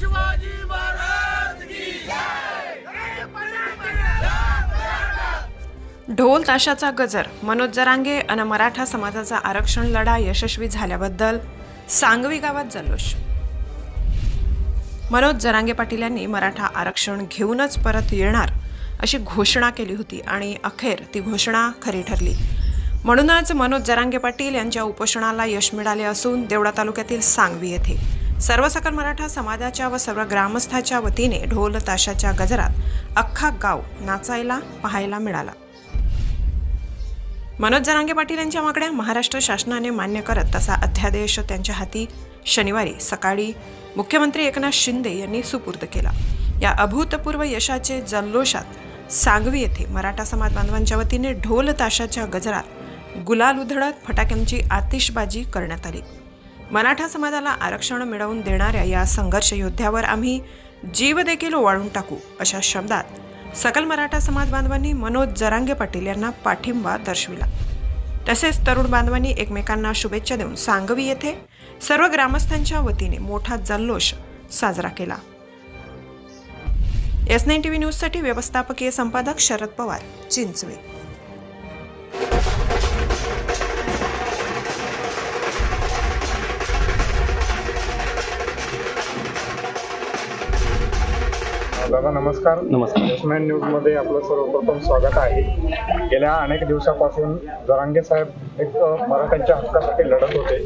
शिवाजी महाराज की ढोल ताशाचा गजर मनोज जरांगे अन मराठा समाजाचा आरक्षण लढा यशस्वी झाल्याबद्दल सांगवी गावात जल्लोष. मनोज जरांगे पाटील यांनी मराठा आरक्षण घेऊनच परत येणार अशी घोषणा केली होती आणि अखेर ती घोषणा खरी ठरली. म्हणूनच मनोज जरांगे पाटील यांच्या उपोषणाला यश मिळाले असून देवळा तालुक्यातील सांगवी येथे सर्व सकल मराठा समाजाच्या व सर्व ग्रामस्थाच्या वतीने ढोल ताशाच्या गजरात अख्खा गाव नाचायला पाहायला मिळाला. मनोज जरांगे पाटील यांच्या मागण्या महाराष्ट्र शासनाने मान्य करत तसा अध्यादेश त्यांच्या हाती शनिवारी सकाळी मुख्यमंत्री एकनाथ शिंदे यांनी सुपूर्द केला. या अभूतपूर्व यशाचे जल्लोषात सांगवी येथे मराठा समाज बांधवांच्या वतीने ढोल ताशाच्या गजरात गुलाल उधळत फटाक्यांची आतिषबाजी करण्यात आली. मराठा समाजाला आरक्षण मिळवून देणाऱ्या या संघर्ष योद्ध्यावर आम्ही जीव देखील ओवाळून टाकू अशा शब्दात सकल मराठा समाज बांधवांनी मनोज जरांगे पाटील यांना पाठिंबा दर्शविला. तसेच तरुण बांधवांनी एकमेकांना शुभेच्छा देऊन सांगवी येथे सर्व ग्रामस्थांच्या वतीने मोठा जल्लोष साजरा केला. एस नाईन टी व्ही न्यूजसाठी व्यवस्थापकीय संपादक शरद पवार चिंचवे. दादा नमस्कार. नमस्कार. न्यूजमध्ये आपलं सर्वप्रथम स्वागत आहे. गेल्या अनेक दिवसापासून जरांगे साहेब एक मराठ्यांच्या हक्कासाठी लढत होते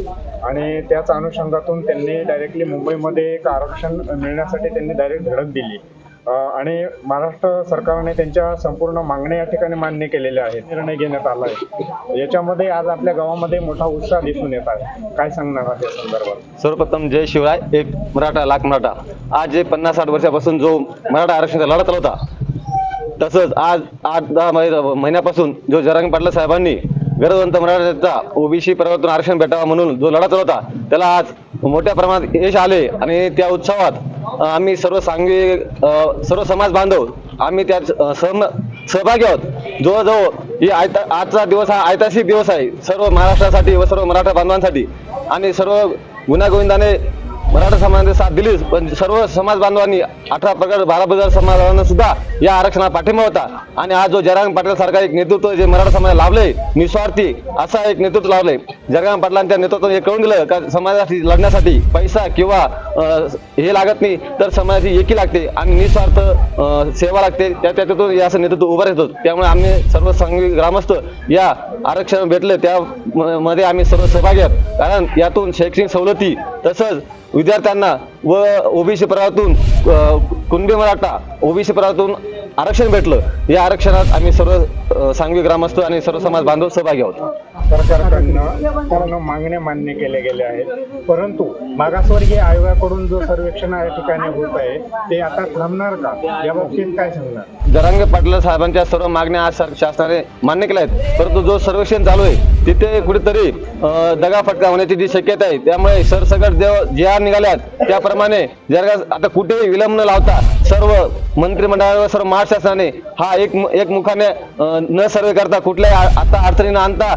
आणि त्याच अनुषंगातून त्यांनी डायरेक्टली मुंबईमध्ये एक आरक्षण मिळण्यासाठी त्यांनी डायरेक्ट धडक दिली. आणि महाराष्ट्र सरकारने त्यांच्या संपूर्ण मागण्या या ठिकाणी मान्य केलेल्या आहेत. निर्णय घेण्यात आला आहे. याच्यामध्ये आज आपल्या गावामध्ये मोठा उत्साह दिसून येत आहे. काय सांगणार आहे या संदर्भात? सर्वप्रथम जय शिवराय. एक मराठा लाख मराठा. आज जे पन्नास साठ वर्षापासून जो मराठा आरक्षणाचा लढा चालवता तसंच आज आठ दहा महिन्यापासून जो जरांग पाटला साहेबांनी गरजवंत मराठ्याचा ओबीसी परिवर्तन आरक्षण भेटावा म्हणून जो लढा होता त्याला आज मोठ्या प्रमाणात यश आले आणि त्या उत्सवात आम्ही सर्व सांगवी सर्व समाज बांधव आम्ही त्यात सहम सहभागी आहोत. जवळजवळ ही आयता आजचा दिवस हा ऐतिहासिक दिवस आहे. सर्व महाराष्ट्रासाठी व सर्व मराठा बांधवांसाठी आणि सर्व गुन्हागोविंदाने मराठा समाजाने साथ दिलीच पण सर्व समाज बांधवांनी अठरा प्रकार बारा बजार समाजानं सुद्धा या आरक्षणाला पाठिंबा होता. आणि आज जो जयराम पाटील सारखा एक नेतृत्व जे मराठा समाजाला लाभले निस्वार्थी असा एक नेतृत्व लाभले. जयराम पाटलांच्या नेतृत्वाने हे कळून दिलं का समाजासाठी लढण्यासाठी पैसा किंवा हे लागत नाही तर समाजाची एकी लागते आणि निस्वार्थ सेवा लागते. त्या त्याच्यातून या असं नेतृत्व उभं राहतो. त्यामुळे आम्ही सर्व सांगली ग्रामस्थ या आरक्षण भेटले. त्या मध्ये आम्ही सर्व सहभागी आहोत. कारण यातून शैक्षणिक सवलती तसंच विद्यार्थ्यांना व ओबीसी प्रवाहातून कुणबी मराठा ओबीसी प्रवाहातून आरक्षण भेटलं. या आरक्षणात आम्ही सर्व अ, सांघिक ग्रामस्थ आणि सर्व समाज बांधव सहभागी आहोत. सरकारकडनं पूर्ण मागण्या मान्य केल्या गेल्या आहेत. परंतु मागासवर्गीय आयोगाकडून जो सर्वेक्षण या ठिकाणी होत आहे ते आता थांबणार का? या बाबतीत काय सांगणार? जरांगे पाटील साहेबांच्या सर्व मागण्या आज सर- शासनाने मान्य केल्या आहेत. परंतु जो सर्वेक्षण चालू आहे तिथे कुठेतरी अ, दगाफटका होण्याची जी शक्यता आहे त्यामुळे सरसकट जे जे आर निघाल्यात त्याप्रमाणे जर का आता कुठेही विलंब न लावता सर्व मंत्रिमंडळावर सर्व महाराष्ट्र शासनाने हा एक एक मुखाने अ, न सर्वे करता कुठल्याही आता अडचणी न आणता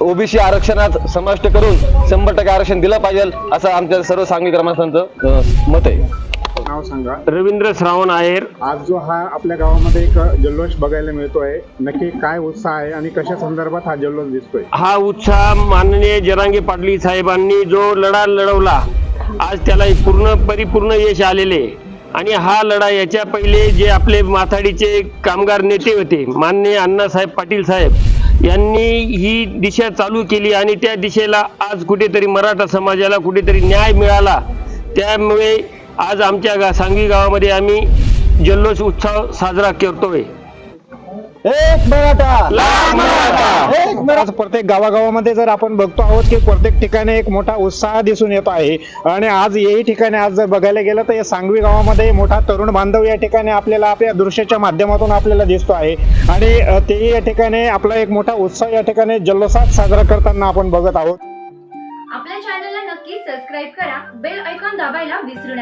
ओबीसी आरक्षणात समाविष्ट करून शंभर टक्के आरक्षण दिलं पाहिजे असं आमच्या सर्व सांघिक ग्रामस्थांचं मत आहे. नाव सांगा. रवींद्र श्रावण आहेर. आज जो हा आपल्या गावामध्ये एक जल्लोष बघायला मिळतोय नक्की काय उत्साह आहे आणि कशा संदर्भात हा जल्लोष दिसतोय? हा उत्साह माननीय जरांगे पाटली साहेबांनी जो लढा लढवला आज त्याला पूर्ण परिपूर्ण यश आलेले आहे. आणि हा लढा याच्या पहिले जे आपले माथाडीचे कामगार नेते होते माननीय अण्णासाहेब पाटील साहेब यांनी ही दिशा चालू केली आणि त्या दिशेला आज कुठेतरी मराठा समाजाला कुठेतरी न्याय मिळाला. त्यामुळे आज आमच्या गा सांगवी गावामध्ये आम्ही जल्लोष उत्सव साजरा करतोय. एक मराठा. एक मराठा. प्रत्येक गावागावामध्ये जर आपण बघतो आहोत की प्रत्येक ठिकाणी एक मोठा उत्साह दिसून येतो आहे. आणि आज याही ठिकाणी आज जर बघायला गेलं तर या सांगवी गावामध्ये मोठा तरुण बांधव या ठिकाणी आपल्याला आपल्या दृश्याच्या माध्यमातून आपल्याला दिसतो आहे. आणि तेही या ठिकाणी आपला एक मोठा उत्साह या ठिकाणी जल्लोषात साजरा करताना आपण बघत आहोत. आपल्या चॅनलला नक्की सबस्क्राईब करा. बेल ऐकॉन दाबायला विसरू नका.